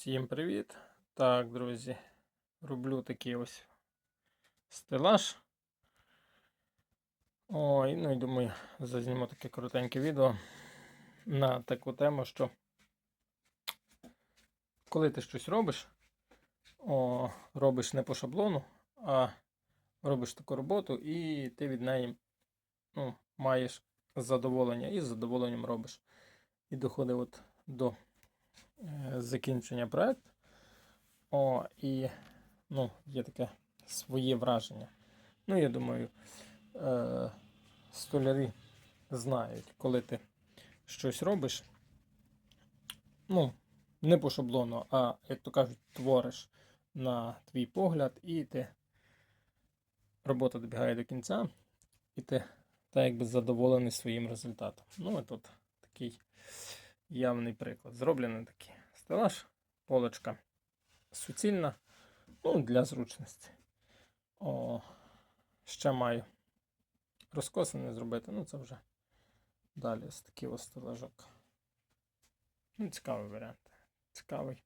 Всім привіт! Так, друзі, роблю такий ось стелаж. Ой, ну і думаю, зазніму таке коротеньке відео на таку тему, що коли ти щось робиш, о, робиш не по шаблону, а робиш таку роботу, і ти від неї ну, маєш задоволення і з задоволенням робиш. І доходить от до закінчення проекту. О, і ну, є таке своє враження. Ну, я думаю, е, столярі знають, коли ти щось робиш. Ну, не по шаблону, а, як то кажуть, твориш на твій погляд, і ти робота добігає до кінця, і ти так якби задоволений своїм результатом. Ну, і тут такий явний приклад. Зроблений такий стелаж, полочка суцільна, ну, для зручності. О, ще маю розкосини зробити, ну це вже далі ось такий ось стелажок. Ну, цікавий варіант. Цікавий.